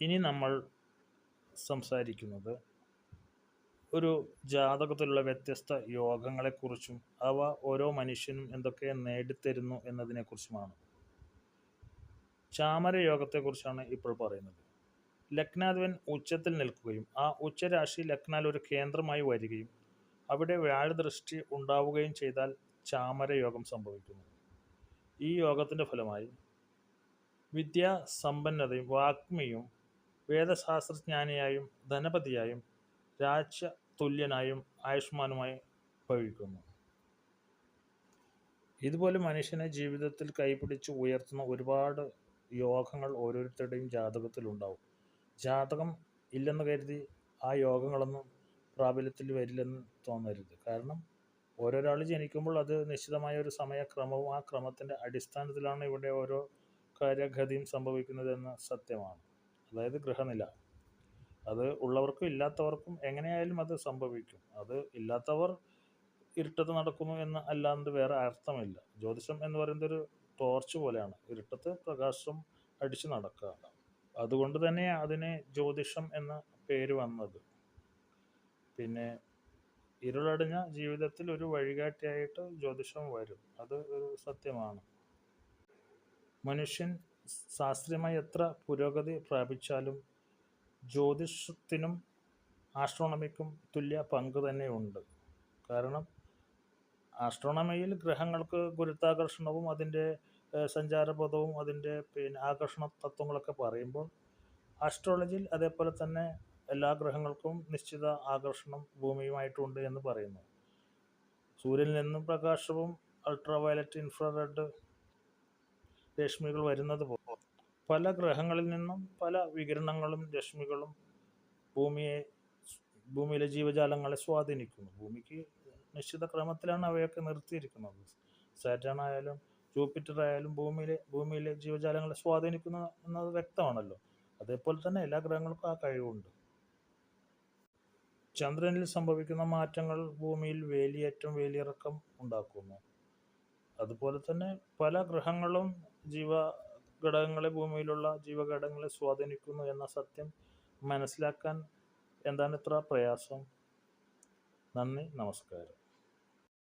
ഇനി നമ്മൾ സംസാരിക്കുന്നത് ഒരു ജാതകത്തിലുള്ള വ്യത്യസ്ത യോഗങ്ങളെക്കുറിച്ചും അവ ഓരോ മനുഷ്യനും എന്തൊക്കെ നേടിത്തരുന്നു എന്നതിനെക്കുറിച്ചുമാണ്. ചാമര യോഗത്തെക്കുറിച്ചാണ് ഇപ്പോൾ പറയുന്നത്. ലഗ്നാധിപൻ ഉച്ചത്തിൽ നിൽക്കുകയും ആ ഉച്ചരാശി ലഗ്നാൽ ഒരു കേന്ദ്രമായി വരികയും അവിടെ വ്യാഴദൃഷ്ടി ഉണ്ടാവുകയും ചെയ്താൽ ചാമര യോഗം സംഭവിക്കുന്നു. ഈ യോഗത്തിന്റെ ഫലമായി വിദ്യാസമ്പന്നതയും വാഗ്മിയും വേദശാസ്ത്രജ്ഞാനിയായും ധനപതിയായും രാജ്യതുല്യനായും ആയുഷ്മാനുമായി ഭവിക്കുന്നു. ഇതുപോലെ മനുഷ്യനെ ജീവിതത്തിൽ കൈപിടിച്ച് ഉയർത്തുന്ന ഒരുപാട് യോഗങ്ങൾ ഓരോരുത്തരുടെയും ജാതകത്തിലുണ്ടാവും. ജാതകം ഇല്ലെന്ന് കരുതി ആ യോഗങ്ങളൊന്നും പ്രാബല്യത്തിൽ വരില്ലെന്ന് തോന്നരുത്. കാരണം ഓരോരാൾ ജനിക്കുമ്പോൾ അത് നിശ്ചിതമായ ഒരു സമയക്രമവും ആ ക്രമത്തിന്റെ അടിസ്ഥാനത്തിലാണ് ഇവിടെ ഓരോ കാര്യഗതിയും സംഭവിക്കുന്നതെന്ന് സത്യമാണ്. അതായത് ഗൃഹനില. അത് ഉള്ളവർക്കും ഇല്ലാത്തവർക്കും എങ്ങനെയായാലും അത് സംഭവിക്കും. അത് ഇല്ലാത്തവർ ഇരുട്ടത്ത് നടക്കുന്നു എന്ന് അല്ലാണ്ട് വേറെ അർത്ഥമില്ല. ജ്യോതിഷം എന്ന് പറയുന്നത് ഒരു ടോർച്ച് പോലെയാണ്. ഇരുട്ടത്ത് പ്രകാശം അടിച്ച് നടക്കുക. അതുകൊണ്ട് തന്നെ അതിന് ജ്യോതിഷം എന്ന പേര് വന്നത്. പിന്നെ ഇരുളടഞ്ഞ ജീവിതത്തിൽ ഒരു വഴികാട്ടിയായിട്ട് ജ്യോതിഷം വരും. അത് ഒരു സത്യമാണ്. മനുഷ്യൻ ശാസ്ത്രീയമായി എത്ര പുരോഗതി പ്രാപിച്ചാലും ജ്യോതിഷത്തിനും ആസ്ട്രോണമിക്കും തുല്യ പങ്ക് തന്നെയുണ്ട്. കാരണം ആസ്ട്രോണമിയിൽ ഗ്രഹങ്ങൾക്ക് ഗുരുത്വാകർഷണവും അതിന്റെ സഞ്ചാരപഥവും അതിന്റെ പിന്നെ ആകർഷണ തത്വങ്ങളൊക്കെ പറയുമ്പോൾ ആസ്ട്രോളജിയിൽ അതേപോലെ തന്നെ എല്ലാ ഗ്രഹങ്ങൾക്കും നിശ്ചിത ആകർഷണം ഭൂമിയുമായിട്ടുണ്ട് എന്ന് പറയുന്നു. സൂര്യനിൽ നിന്നും പ്രകാശവും അൾട്രാവയലറ്റ് ഇൻഫ്രാറെഡ് രശ്മികൾ വരുന്നത് പോലെ പല ഗ്രഹങ്ങളിൽ നിന്നും പല വികിരണങ്ങളും രശ്മികളും ഭൂമിയെ ഭൂമിയിലെ ജീവജാലങ്ങളെ സ്വാധീനിക്കുന്നു. ഭൂമിക്ക് നിശ്ചിത ക്രമത്തിലാണ് അവയൊക്കെ നിർത്തിയിരിക്കുന്നത്. സാറ്റേൺ ആയാലും ജൂപ്പിറ്റർ ആയാലും ഭൂമിയിലെ ഭൂമിയിലെ ജീവജാലങ്ങളെ സ്വാധീനിക്കുന്നു എന്നത് വ്യക്തമാണല്ലോ. അതേപോലെ തന്നെ എല്ലാ ഗ്രഹങ്ങൾക്കും ആ കഴിവുണ്ട്. ചന്ദ്രനിൽ സംഭവിക്കുന്ന മാറ്റങ്ങൾ ഭൂമിയിൽ വേലിയേറ്റം വേലിയിറക്കം ഉണ്ടാക്കുന്നു. അതുപോലെ തന്നെ പല ഗ്രഹങ്ങളും ജീവ ഘടകങ്ങളെ ഭൂമിയിലുള്ള ജീവഘടകങ്ങളെ സ്വാധീനിക്കുന്നു എന്ന സത്യം മനസ്സിലാക്കാൻ എന്താണ് ഇത്ര പ്രയാസം? നന്ദി നമസ്കാരം.